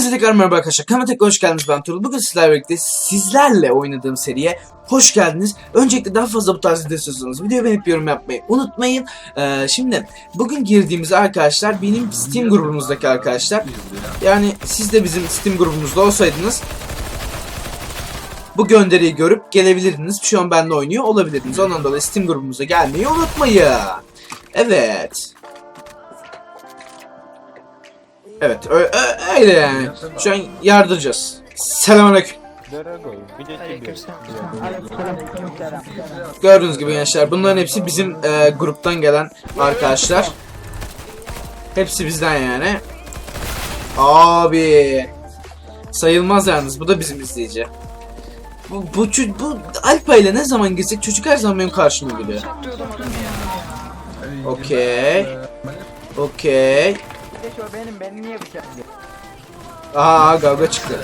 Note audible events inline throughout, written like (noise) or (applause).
Hepinize tekrar merhaba arkadaşlar. Kanalıma tekrar hoş geldiniz ben Turul. Bugün sizlerle birlikte sizlerle oynadığım seriye hoş geldiniz. Öncelikle daha fazla bu tarz video istiyorsanız videoya beğenip yorum yapmayı unutmayın. Ee, şimdi bugün girdiğimiz arkadaşlar benim Steam grubumuzdaki arkadaşlar. Yani siz de bizim Steam grubumuzda olsaydınız bu gönderiyi görüp gelebilirdiniz. Şu an benimle oynuyor olabilirdiniz. Ondan dolayı Steam grubumuza gelmeyi unutmayın. Evet. Evet öyle, öyle yani. Şu an yardıracağız. Selamünaleyküm. Gördüğünüz gibi gençler bunların hepsi bizim e, gruptan gelen arkadaşlar. Hepsi bizden yani. Abi. Sayılmaz yalnız bu da bizim izleyici. Bu, bu, bu Alpa ile ne zaman gitsek çocuk her zaman benim karşıma geliyor. Okey. Okey. Bir de şu benim, beni niye bıçaklıyor? Aa kavga çıktı.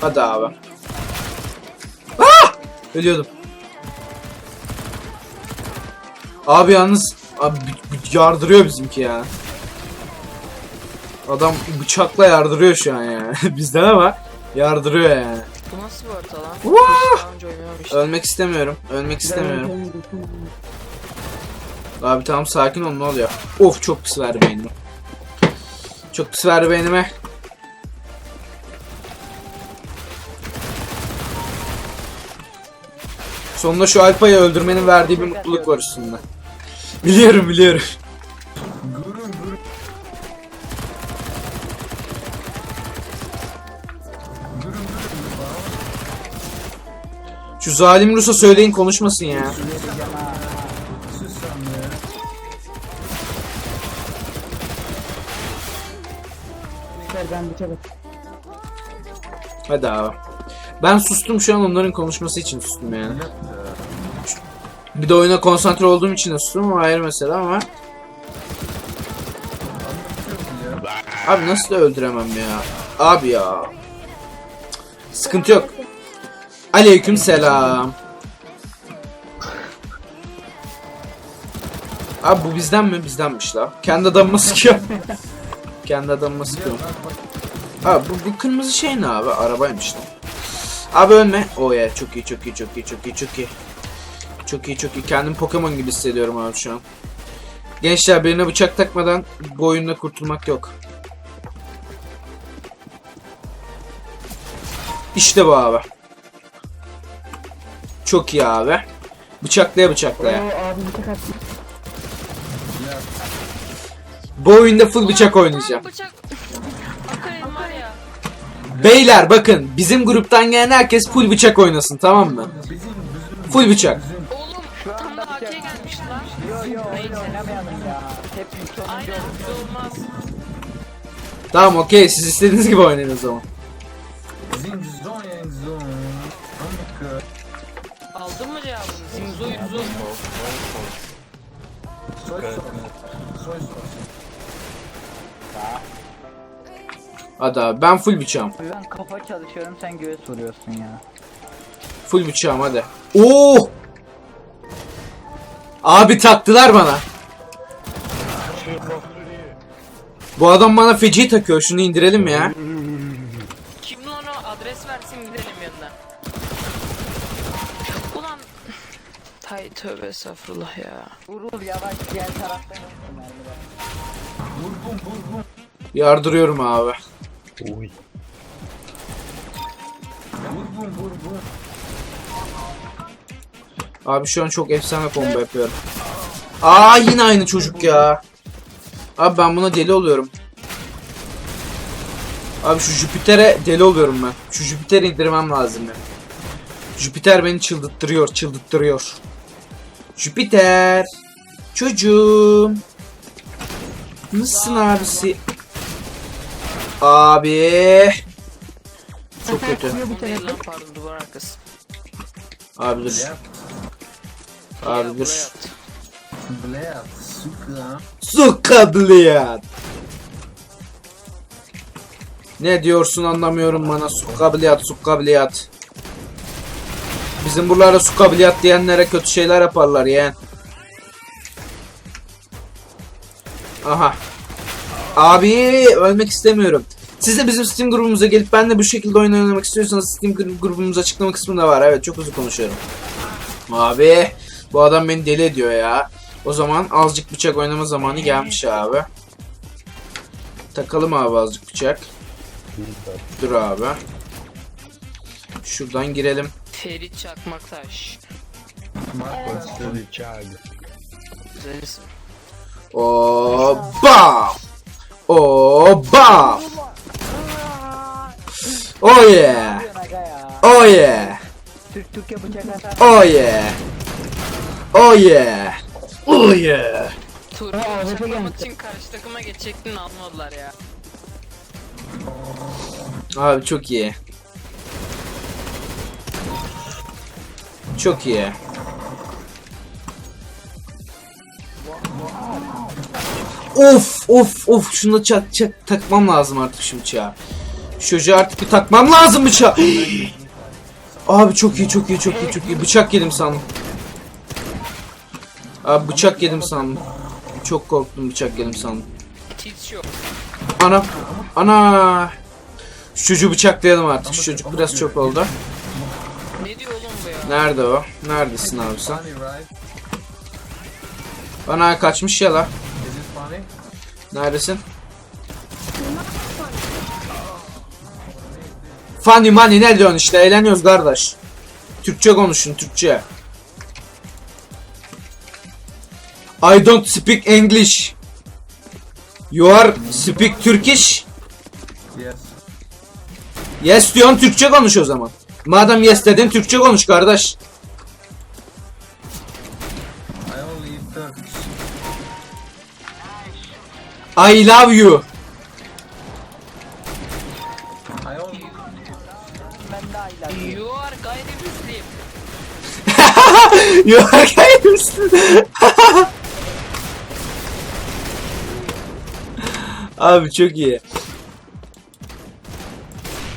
Hadi abi. Ah! Ölüyordum. Abi yalnız abi yardırıyor bizimki ya. Adam bıçakla yardırıyor şu an yani. (laughs) Bizden ama yardırıyor yani. Bu nasıl bir lan? Oynamamıştım. Ölmek istemiyorum. Ölmek istemiyorum. Abi tamam sakin ol ne oluyor? Of çok pis verdi beynime. Çok pis verdi beynime. Sonunda şu Alpa'yı öldürmenin verdiği bir mutluluk var üstünde. Biliyorum biliyorum. Şu zalim Rus'a söyleyin konuşmasın ya. Ben bıçak Hadi abi. Ben sustum şu an onların konuşması için sustum yani. Bir de oyuna konsantre olduğum için de sustum ama ayrı mesele ama. Abi nasıl da öldüremem ya. Abi ya. Sıkıntı yok. Aleyküm selam. Abi bu bizden mi? Bizdenmiş la. Kendi adamıma (laughs) sıkıyor. Kendi adamıma sıkıyor. Abi bu, bu kırmızı şey ne abi? Arabaymış. Abi ölme. Oh ya çok iyi çok iyi çok iyi çok iyi çok iyi. Çok iyi çok iyi. Kendim Pokemon gibi hissediyorum abi şu an. Gençler birine bıçak takmadan bu oyunda kurtulmak yok. İşte bu abi. Çok iyi abi. Bıçaklaya bıçaklaya. abi bıçak attı. Bu oyunda full bıçak oynayacağım. Bıçak. Akarım var ya. Beyler bakın bizim gruptan gelen herkes full bıçak oynasın tamam mı? Full bıçak. Oğlum tam da AK gelmiş lan. Yo yo oyun oynamayalım ya. Hep sonuncu Aynen olur. bir olmaz. Tamam okey siz istediğiniz gibi oynayın o zaman. Aldın mı cevabını? Zimzo yumzo. Hadi abi ben full bıçağım. Ben kafa çalışıyorum sen göğüs vuruyorsun ya. Full bıçağım hadi. Oo! Abi taktılar bana. Bu adam bana feci takıyor. Şunu indirelim ya. Kim lan o? Adres versin gidelim yanına. Ulan. Tay tövbe estağfurullah ya. Vurul yavaş diğer taraftan olsun mermiler. Yardırıyorum abi. Abi şu an çok efsane combo yapıyorum. Aa yine aynı çocuk ya. Abi ben buna deli oluyorum. Abi şu Jüpiter'e deli oluyorum ben. Şu Jüpiter'i indirmem lazım ya. Jüpiter beni çıldırttırıyor, çıldırttırıyor. Jüpiter. Çocuğum. Nasılsın abisi? Abi. Çok kötü. Bu değil lan pardon duvar arkası. Abi dur. Ya, Abi dur. Suka bliyat. Ne diyorsun anlamıyorum bana. Suka bliyat, suka bliyat. Bizim buralarda su kabiliyat diyenlere kötü şeyler yaparlar yeğen. Aha. Abi ölmek istemiyorum. Siz de bizim Steam grubumuza gelip ben de bu şekilde oyun oynamak istiyorsanız Steam gru- grubumuz açıklama kısmında var. Evet çok hızlı konuşuyorum. Abi bu adam beni deli ediyor ya. O zaman azıcık bıçak oynama zamanı gelmiş abi. Takalım abi azıcık bıçak. Dur abi. Şuradan girelim. Ferit Çakmaktaş. Güzel isim. O bam. O bam. Oh yeah. Oh yeah. Türk. Oh yeah. Oh yeah. Oh yeah. Çakmamak geldi. için karşı takıma geçecektin almadılar ya. Abi çok iyi. Çok iyi. Of of of şunu çak çak takmam lazım artık şu bıçağı. Şu çocuğa artık bir takmam lazım bıçağı. Abi çok iyi çok iyi çok iyi çok iyi. Bıçak yedim sandım. Abi bıçak yedim sandım. Çok korktum bıçak yedim sandım. Ana. Ana. Şu çocuğu bıçaklayalım artık. Şu çocuk biraz çok oldu. Nerede o? Neredesin abi sen? Funny, right? Ana kaçmış ya la. Funny? Neredesin? Funny money ne diyorsun işte eğleniyoruz kardeş. Türkçe konuşun Türkçe. I don't speak English. You are speak Turkish. Yes. Yes diyorsun Türkçe konuş o zaman. Madem yes dedin Türkçe konuş kardeş. I love you. (laughs) You are gayrimüslim. you are gayrimüslim. Abi çok iyi.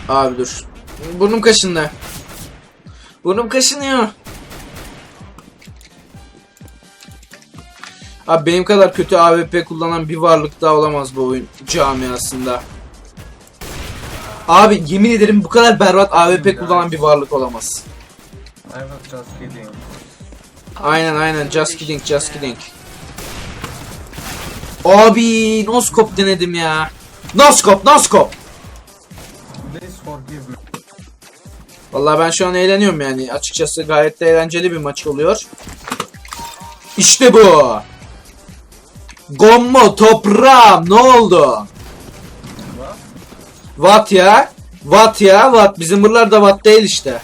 Abi dur. Burnum kaşındı. Burnum kaşınıyor. Abi benim kadar kötü AWP kullanan bir varlık daha olamaz bu oyun camiasında. Abi yemin ederim bu kadar berbat AWP kullanan bir varlık olamaz. Aynen aynen just kidding just kidding. Abi no scope denedim ya. No scope no scope. Please forgive me. Vallahi ben şu an eğleniyorum yani. Açıkçası gayet de eğlenceli bir maç oluyor. İşte bu. Gommo toprağım ne oldu? Watt ya. Watt ya watt. Bizim buralar da watt değil işte.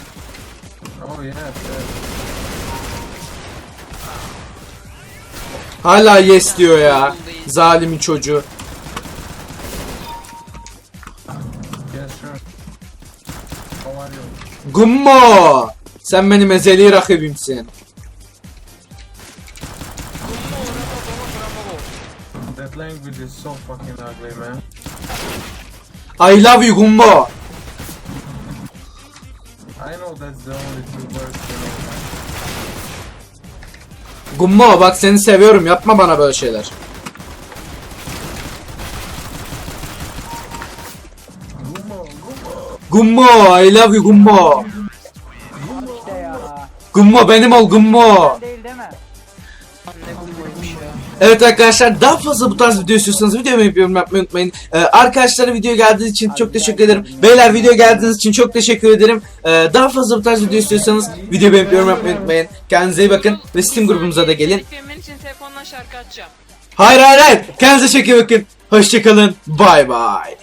Hala yes diyor ya. Zalimin çocuğu. Gummo. Sen benim ezeli rakibimsin. That language is so fucking ugly, man. I love you Gummo. I know that's the only two words you know. Gummo bak seni seviyorum yapma bana böyle şeyler. Gumo, gumo. Gummo I love you Gummo. İşte ya. Gummo benim ol Gummo. Değil değil mi? Evet arkadaşlar daha fazla bu tarz video istiyorsanız videomu yapıyorum yapmayı unutmayın. Ee, arkadaşlara video geldiğiniz için çok teşekkür ederim. Beyler video geldiğiniz için çok teşekkür ederim. Ee, daha fazla bu tarz video istiyorsanız video beğenip yorum yapmayı unutmayın. Kendinize iyi bakın ve Steam grubumuza da gelin. Beklemen için telefondan şarkı açacağım. Hayır hayır hayır. Kendinize çok iyi bakın. Hoşçakalın. Bye bye.